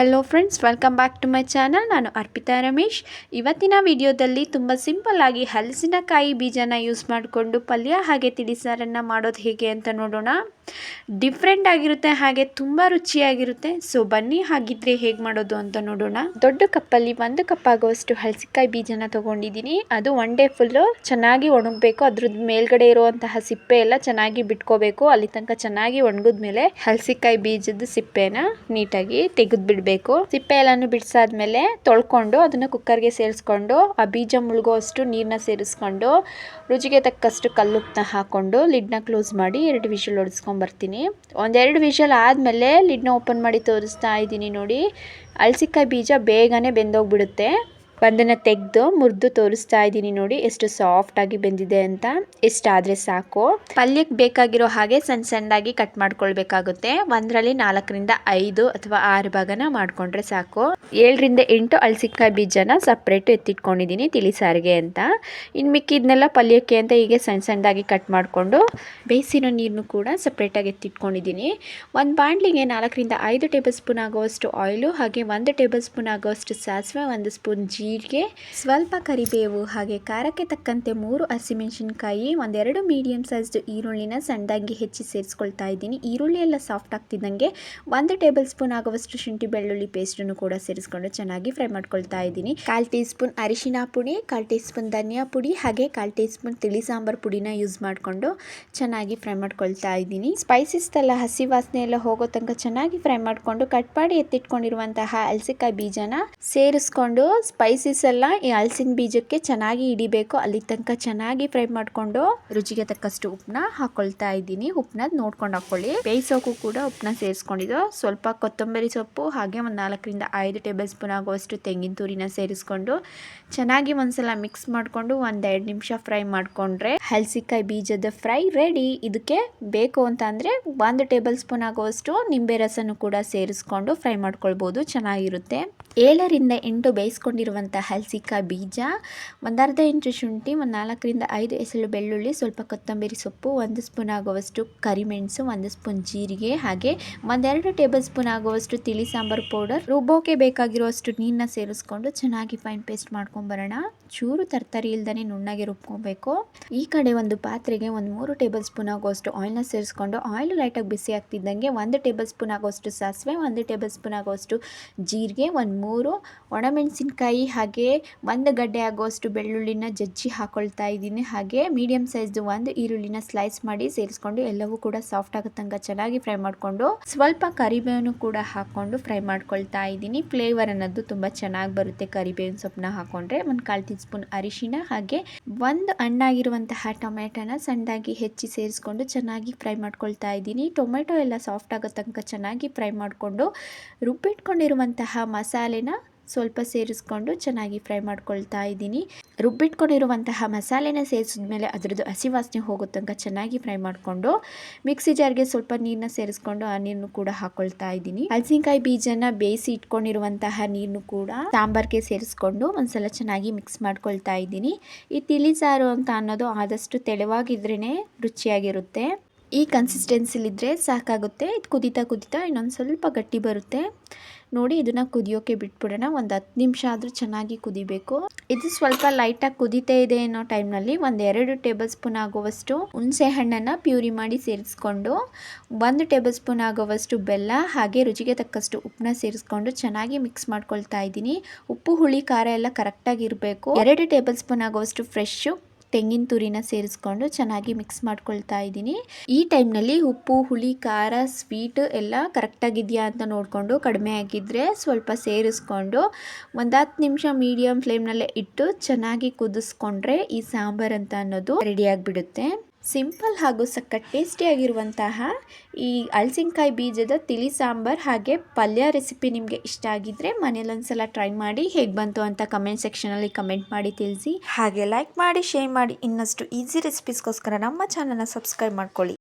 Hello friends welcome back to my channel ನಾನು ಅರ್ಪಿತಾ ರಮೇಶ್. ಇವತ್ತಿನ ವಿಡಿಯೋದಲ್ಲಿ ತುಂಬ ಸಿಂಪಲ್ ಆಗಿ ಹಲಸಿನಕಾಯಿ ಬೀಜನ ಯೂಸ್ ಮಾಡಿಕೊಂಡು ಪಲ್ಯ ಹಾಗೆ ತಿಳಿಸಾರನ್ನು ಮಾಡೋದು ಹೇಗೆ ಅಂತ ನೋಡೋಣ. ಡಿಫ್ರೆಂಟ್ ಆಗಿರುತ್ತೆ, ಹಾಗೆ ತುಂಬ ರುಚಿಯಾಗಿರುತ್ತೆ. ಸೊ ಬನ್ನಿ, ಹಾಗಿದ್ರೆ ಹೇಗೆ ಮಾಡೋದು ಅಂತ ನೋಡೋಣ. ದೊಡ್ಡ ಕಪ್ಪಲ್ಲಿ ಒಂದು ಕಪ್ ಆಗುವಷ್ಟು ಹಲಸಿಕಾಯಿ ಬೀಜನ ತಗೊಂಡಿದ್ದೀನಿ. ಅದು ಒನ್ ಡೇ ಫುಲ್ಲು ಚೆನ್ನಾಗಿ ಒಣಗಬೇಕು. ಅದ್ರದ್ದು ಮೇಲ್ಗಡೆ ಇರುವಂತಹ ಸಿಪ್ಪೆ ಎಲ್ಲ ಚೆನ್ನಾಗಿ ಬಿಟ್ಕೋಬೇಕು. ಅಲ್ಲಿ ತನಕ ಚೆನ್ನಾಗಿ ಒಣಗಿದ್ಮೇಲೆ ಹಲಸಿಕಾಯಿ ಬೀಜದ ಸಿಪ್ಪೆನ ನೀಟಾಗಿ ತೆಗೆದು ಬಿಡಬೇಕು ಸಿಪ್ಪೆ ಎಲ್ಲಾನು ಬಿಡಿಸಾದ್ಮೇಲೆ ತೊಳ್ಕೊಂಡು ಅದನ್ನ ಕುಕ್ಕರ್ಗೆ ಸೇರಿಸ್ಕೊಂಡು, ಆ ಬೀಜ ಮುಳುಗೋ ಅಷ್ಟು ನೀರನ್ನ ಸೇರಿಸ್ಕೊಂಡು, ರುಚಿಗೆ ತಕ್ಕಷ್ಟು ಕಲ್ಲುಪ್ಪನ್ನ ಹಾಕ್ಕೊಂಡು ಲಿಡ್ನ ಕ್ಲೋಸ್ ಮಾಡಿ ಎರಡು ವಿಷಲ್ ಹೊಡೆಸ್ಕೊಂಬರ್ತೀನಿ ಒಂದೆರಡು ವಿಷಲ್ ಆದಮೇಲೆ ಲಿಡ್ನ ಓಪನ್ ಮಾಡಿ ತೋರಿಸ್ತಾ ಇದ್ದೀನಿ ನೋಡಿ. ಅಳಸಿಕಾಯಿ ಬೀಜ ಬೇಗನೆ ಬೆಂದೋಗ್ಬಿಡುತ್ತೆ. ಒಂದನ್ನು ತೆಗೆದು ಮುರಿದು ತೋರಿಸ್ತಾ ಇದ್ದೀನಿ ನೋಡಿ, ಎಷ್ಟು ಸಾಫ್ಟ್ ಆಗಿ ಬೆಂದಿದೆ ಅಂತ. ಇಷ್ಟಾದರೆ ಸಾಕು. ಪಲ್ಯಕ್ಕೆ ಬೇಕಾಗಿರೋ ಹಾಗೆ ಸಣ್ಣ ಸಣ್ಣದಾಗಿ ಕಟ್ ಮಾಡ್ಕೊಳ್ಬೇಕಾಗುತ್ತೆ. ಒಂದರಲ್ಲಿ ನಾಲ್ಕರಿಂದ ಐದು ಅಥವಾ ಆರು ಭಾಗನ ಮಾಡಿಕೊಂಡ್ರೆ ಸಾಕು. ಏಳರಿಂದ ಎಂಟು ಅಳಸಿಕಾಯಿ ಬೀಜನ ಸಪ್ರೇಟ್ ಎತ್ತಿಟ್ಕೊಂಡಿದ್ದೀನಿ ತಿಳಿ ಸಾರಿಗೆ ಅಂತ. ಇನ್ನು ಮಿಕ್ಕಿದ್ನೆಲ್ಲ ಪಲ್ಯಕ್ಕೆ ಅಂತ ಹೀಗೆ ಸಣ್ಣ ಸಣ್ಣದಾಗಿ ಕಟ್ ಮಾಡಿಕೊಂಡು ಬೇಯಿಸಿರೋ ನೀರನ್ನು ಕೂಡ ಸಪ್ರೇಟಾಗಿ ಎತ್ತಿಟ್ಕೊಂಡಿದ್ದೀನಿ. ಒಂದು ಬಾಣಲಿಗೆ ನಾಲ್ಕರಿಂದ ಐದು ಟೇಬಲ್ ಸ್ಪೂನ್ ಆಗುವಷ್ಟು ಆಯಿಲು ಹಾಗೆ ಒಂದು ಟೇಬಲ್ ಸ್ಪೂನ್ ಆಗುವಷ್ಟು ಸಾಸಿವೆ, ಒಂದು ಸ್ಪೂನ್ ಜೀರಿಗೆ ಸ್ವಲ್ಪ ಕರಿಬೇವು ಹಾಗೆ ಖಾರಕ್ಕೆ ತಕ್ಕಂತೆ ಮೂರು ಹಸಿಮೆಣಸಿನ್ಕಾಯಿ, ಒಂದೆರಡು ಮೀಡಿಯಂ ಸೈಜ್ದು ಈರುಳ್ಳಿನ ಸಣ್ಣದಾಗಿ ಹೆಚ್ಚಿ ಸೇರಿಸ್ಕೊಳ್ತಾ ಇದ್ದೀನಿ. ಈರುಳ್ಳಿ ಎಲ್ಲ ಸಾಫ್ಟ್ ಆಗ್ತಿದ್ದಂಗೆ ಒಂದು ಟೇಬಲ್ ಸ್ಪೂನ್ ಆಗುವಷ್ಟು ಶುಂಠಿ ಬೆಳ್ಳುಳ್ಳಿ ಪೇಸ್ಟನ್ನು ಕೂಡ ಸೇರಿಸ್ಕೊಂಡು ಚೆನ್ನಾಗಿ ಫ್ರೈ ಮಾಡ್ಕೊಳ್ತಾ ಇದ್ದೀನಿ. ಕಾಲು ಟೀ ಸ್ಪೂನ್ ಅರಿಶಿನ ಪುಡಿ, ಕಾಲು ಟೀ ಸ್ಪೂನ್ ಧನಿಯಾ ಪುಡಿ ಹಾಗೆ ಕಾಲು ಟೀ ಸ್ಪೂನ್ ತಿಳಿ ಸಾಂಬಾರ್ ಪುಡಿನ ಯೂಸ್ ಮಾಡಿಕೊಂಡು ಚೆನ್ನಾಗಿ ಫ್ರೈ ಮಾಡ್ಕೊಳ್ತಾ ಇದ್ದೀನಿ. ಸ್ಪೈಸಸ್ ಎಲ್ಲ ಹಸಿ ವಾಸನೆ ಎಲ್ಲ ಹೋಗೋ ತನಕ ಚೆನ್ನಾಗಿ ಫ್ರೈ ಮಾಡಿಕೊಂಡು ಕಟ್ ಮಾಡಿ ಎತ್ತಿಟ್ಕೊಂಡಿರುವಂತಹ ಹಲಸಿಕಾಯಿ ಬೀಜನ ಸೇರಿಸ್ಕೊಂಡು ಸ್ಪೈಸಸ್ ಎಲ್ಲ ಈ ಹಲಸಿನ ಬೀಜಕ್ಕೆ ಚೆನ್ನಾಗಿ ಹಿಡಿಬೇಕು. ಅಲ್ಲಿ ತನಕ ಚೆನ್ನಾಗಿ ಫ್ರೈ ಮಾಡ್ಕೊಂಡು ರುಚಿಗೆ ತಕ್ಕಷ್ಟು ಉಪ್ಪನ್ನ ಹಾಕೊಳ್ತಾ ಇದ್ದೀನಿ. ಉಪ್ಪನ್ನ ನೋಡ್ಕೊಂಡು ಹಾಕೊಳ್ಳಿ. ಬೇಯಿಸೋಕು ಕೂಡ ಉಪ್ಪನ್ನ ಸೇರಿಸ್ಕೊಂಡಿದ್ದು. ಸ್ವಲ್ಪ ಕೊತ್ತಂಬರಿ ಸೊಪ್ಪು, ಹಾಗೆ ಒಂದು ನಾಲ್ಕರಿಂದ ಐದು ಟೇಬಲ್ ಸ್ಪೂನ್ ಆಗುವಷ್ಟು ತೆಂಗಿನ ತುರಿನ ಸೇರಿಸ್ಕೊಂಡು ಚೆನ್ನಾಗಿ ಒಂದ್ಸಲ ಮಿಕ್ಸ್ ಮಾಡಿಕೊಂಡು ಒಂದೆರಡು ನಿಮಿಷ ಫ್ರೈ ಮಾಡಿಕೊಂಡ್ರೆ ಹಲಸಿಕಾಯಿ ಬೀಜದ ಫ್ರೈ ರೆಡಿ. ಇದಕ್ಕೆ ಬೇಕು ಅಂತ ಅಂದರೆ ಒಂದು ಟೇಬಲ್ ಸ್ಪೂನ್ ಆಗುವಷ್ಟು ನಿಂಬೆ ರಸನೂ ಕೂಡ ಸೇರಿಸ್ಕೊಂಡು ಫ್ರೈ ಮಾಡ್ಕೊಳ್ಬೋದು. ಚೆನ್ನಾಗಿರುತ್ತೆ. ಏಳರಿಂದ ಎಂಟು ಬೇಯಿಸ್ಕೊಂಡಿರುವಂಥ ಹಲಸಿಕಾಯಿ ಬೀಜ. ಒಂದರ್ಧ ಇಂಚು ಶುಂಠಿ, ಒಂದು ನಾಲ್ಕರಿಂದ ಐದು ಎಸಳು ಬೆಳ್ಳುಳ್ಳಿ, ಸ್ವಲ್ಪ ಕೊತ್ತಂಬರಿ ಸೊಪ್ಪು, ಒಂದು ಸ್ಪೂನ್ ಆಗುವಷ್ಟು ಕರಿಮೆಣಸು, ಒಂದು ಸ್ಪೂನ್ ಜೀರಿಗೆ ಹಾಗೆ ಒಂದೆರಡು ಟೇಬಲ್ ಸ್ಪೂನ್ ಆಗುವಷ್ಟು ತಿಳಿ ಸಾಂಬಾರು ಪೌಡರ್. ರುಬ್ಬೋಕೆ ಬೇಕಾಗಿರುವಷ್ಟು ನೀರನ್ನ ಸೇರಿಸ್ಕೊಂಡು ಚೆನ್ನಾಗಿ ಫೈನ್ ಪೇಸ್ಟ್ ಮಾಡ್ಕೊಂಬರೋಣ. ಚೂರು ತರ್ತರಿ ಇಲ್ದೇ ನುಣ್ಣಗೆ ರುಬ್ಕೊಬೇಕು. ಈ ಕಡೆ ಒಂದು ಪಾತ್ರೆಗೆ ಒಂದು ಮೂರು ಟೇಬಲ್ ಸ್ಪೂನ್ ಆಗುವಷ್ಟು ಆಯಿಲ್ನ ಸೇರಿಸ್ಕೊಂಡು ಆಯಿಲ್ ಲೈಟಾಗಿ ಬಿಸಿ ಆಗ್ತಿದ್ದಂಗೆ ಒಂದು ಟೇಬಲ್ ಸ್ಪೂನ್ ಆಗುವಷ್ಟು ಸಾಸಿವೆ, ಒಂದು ಟೇಬಲ್ ಸ್ಪೂನ್ ಆಗುವಷ್ಟು ಜೀರಿಗೆ, ಒಂದು ಮೂರು ಒಣಮೆಣಸಿನ್ಕಾಯಿ ಹಾಗೆ ಒಂದು ಗಡ್ಡೆ ಆಗೋಷ್ಟು ಬೆಳ್ಳುಳ್ಳಿನ ಜಜ್ಜಿ ಹಾಕೊಳ್ತಾ ಇದ್ದೀನಿ. ಹಾಗೆ ಮೀಡಿಯಂ ಸೈಜ್ದು ಒಂದು ಈರುಳ್ಳಿನ ಸ್ಲೈಸ್ ಮಾಡಿ ಸೇರಿಸ್ಕೊಂಡು ಎಲ್ಲವೂ ಕೂಡ ಸಾಫ್ಟ್ ಆಗೋ ತನಕ ಚೆನ್ನಾಗಿ ಫ್ರೈ ಮಾಡಿಕೊಂಡು ಸ್ವಲ್ಪ ಕರಿಬೇವನ್ನು ಕೂಡ ಹಾಕೊಂಡು ಫ್ರೈ ಮಾಡ್ಕೊಳ್ತಾ ಇದ್ದೀನಿ. ಫ್ಲೇವರ್ ಅನ್ನೋದು ತುಂಬ ಚೆನ್ನಾಗಿ ಬರುತ್ತೆ ಕರಿಬೇವಿನ ಸೊಪ್ಪನ್ನ ಹಾಕೊಂಡ್ರೆ. ಒಂದು ಕಾಲು ಟೀ ಸ್ಪೂನ್ ಅರಿಶಿನ ಹಾಗೆ ಒಂದು ಹಣ್ಣಾಗಿರುವಂತಹ ಟೊಮೆಟೊನ ಸಣ್ಣದಾಗಿ ಹೆಚ್ಚಿ ಸೇರಿಸ್ಕೊಂಡು ಚೆನ್ನಾಗಿ ಫ್ರೈ ಮಾಡ್ಕೊಳ್ತಾ ಇದ್ದೀನಿ. ಟೊಮೆಟೊ ಎಲ್ಲ ಸಾಫ್ಟ್ ಆಗೋ ತನಕ ಚೆನ್ನಾಗಿ ಫ್ರೈ ಮಾಡಿಕೊಂಡು ರುಬ್ಬಿಟ್ಕೊಂಡಿರುವಂತಹ ಮಸಾಲೆನ ಸ್ವಲ್ಪ ಸೇರಿಸ್ಕೊಂಡು ಚೆನ್ನಾಗಿ ಫ್ರೈ ಮಾಡ್ಕೊಳ್ತಾ ಇದ್ದೀನಿ. ರುಬ್ಬಿಟ್ಕೊಂಡಿರುವಂತಹ ಮಸಾಲೆನ ಸೇರಿಸಿದ್ಮೇಲೆ ಅದರದ್ದು ಹಸಿ ವಾಸನೆ ಹೋಗೋ ತನಕ ಚೆನ್ನಾಗಿ ಫ್ರೈ ಮಾಡಿಕೊಂಡು ಮಿಕ್ಸಿ ಜಾರ್ಗೆ ಸ್ವಲ್ಪ ನೀರನ್ನ ಸೇರಿಸ್ಕೊಂಡು ಆ ನೀರನ್ನು ಕೂಡ ಹಾಕೊಳ್ತಾ ಇದ್ದೀನಿ. ಹಲಸಿನಕಾಯಿ ಬೀಜನ ಬೇಯಿಸಿ ಇಟ್ಕೊಂಡಿರುವಂತಹ ನೀರನ್ನು ಕೂಡ ಸಾಂಬಾರ್ಗೆ ಸೇರಿಸ್ಕೊಂಡು ಒಂದ್ಸಲ ಚೆನ್ನಾಗಿ ಮಿಕ್ಸ್ ಮಾಡ್ಕೊಳ್ತಾ ಇದ್ದೀನಿ. ಈ ತಿಳಿ ಸಾರು ಅಂತ ಅನ್ನೋದು ಆದಷ್ಟು ತೆಳುವಾಗಿದ್ರೇ ರುಚಿಯಾಗಿರುತ್ತೆ. ಈ ಕನ್ಸಿಸ್ಟೆನ್ಸಿಲಿದ್ದರೆ ಸಾಕಾಗುತ್ತೆ. ಇದು ಕುದಿತಾ ಕುದೀತಾ ಇನ್ನೊಂದು ಸ್ವಲ್ಪ ಗಟ್ಟಿ ಬರುತ್ತೆ. ನೋಡಿ ಇದನ್ನು ಕುದಿಯೋಕೆ ಬಿಟ್ಬಿಡೋಣ. ಒಂದು ಹತ್ತು ನಿಮಿಷ ಆದರೂ ಚೆನ್ನಾಗಿ ಕುದಿಬೇಕು. ಇದು ಸ್ವಲ್ಪ ಲೈಟಾಗಿ ಕುದೀತಾ ಇದೆ ಅನ್ನೋ ಟೈಮ್ನಲ್ಲಿ ಒಂದು ಎರಡು ಟೇಬಲ್ ಸ್ಪೂನ್ ಆಗುವಷ್ಟು ಹುಣಸೆ ಹಣ್ಣನ್ನು ಪ್ಯೂರಿ ಮಾಡಿ ಸೇರಿಸ್ಕೊಂಡು, ಒಂದು ಟೇಬಲ್ ಸ್ಪೂನ್ ಆಗುವಷ್ಟು ಬೆಲ್ಲ, ಹಾಗೆ ರುಚಿಗೆ ತಕ್ಕಷ್ಟು ಉಪ್ಪನ್ನ ಸೇರಿಸ್ಕೊಂಡು ಚೆನ್ನಾಗಿ ಮಿಕ್ಸ್ ಮಾಡ್ಕೊಳ್ತಾ ಇದ್ದೀನಿ. ಉಪ್ಪು, ಹುಳಿ, ಖಾರ ಎಲ್ಲ ಕರೆಕ್ಟಾಗಿ ಇರಬೇಕು. ಎರಡು ಟೇಬಲ್ ಸ್ಪೂನ್ ಆಗುವಷ್ಟು ಫ್ರೆಶ್ಶು ತೆಂಗಿನ ತುರಿನ ಸೇರಿಸ್ಕೊಂಡು ಚೆನ್ನಾಗಿ ಮಿಕ್ಸ್ ಮಾಡ್ಕೊಳ್ತಾ ಇದ್ದೀನಿ. ಈ ಟೈಮ್ನಲ್ಲಿ ಉಪ್ಪು, ಹುಳಿ, ಖಾರ ಸ್ವೀಟ್ ಎಲ್ಲ ಕರೆಕ್ಟಾಗಿದೆಯಾ ಅಂತ ನೋಡಿಕೊಂಡು ಕಡಿಮೆ ಆಗಿದ್ದರೆ ಸ್ವಲ್ಪ ಸೇರಿಸ್ಕೊಂಡು ಒಂದು ಹತ್ತು ನಿಮಿಷ ಮೀಡಿಯಮ್ ಫ್ಲೇಮ್ನಲ್ಲೇ ಇಟ್ಟು ಚೆನ್ನಾಗಿ ಕುದಿಸ್ಕೊಂಡ್ರೆ ಈ ಸಾಂಬಾರ್ ಅಂತ ಅನ್ನೋದು ರೆಡಿ ಆಗಿಬಿಡುತ್ತೆ. ಸಿಂಪಲ್ ಹಾಗೂ ಸಖತ್ ಟೇಸ್ಟಿಯಾಗಿರುವಂತಹ ಈ ಹಲಸಿನಕಾಯಿ ಬೀಜದ ತಿಳಿ ಸಾಂಬಾರ್ ಹಾಗೆ ಪಲ್ಯ ರೆಸಿಪಿ ನಿಮಗೆ ಇಷ್ಟ ಆಗಿದ್ದರೆ ಮನೇಲಿ ಒಂದ್ಸಲ ಟ್ರೈ ಮಾಡಿ ಹೇಗೆ ಬಂತು ಅಂತ ಕಮೆಂಟ್ ಸೆಕ್ಷನಲ್ಲಿ ಕಮೆಂಟ್ ಮಾಡಿ ತಿಳಿಸಿ. ಹಾಗೆ ಲೈಕ್ ಮಾಡಿ ಶೇರ್ ಮಾಡಿ ಇನ್ನಷ್ಟು ಈಸಿ ರೆಸಿಪೀಸ್ಗೋಸ್ಕರ ನಮ್ಮ ಚಾನಲ್ನ ಸಬ್ಸ್ಕ್ರೈಬ್ ಮಾಡ್ಕೊಳ್ಳಿ.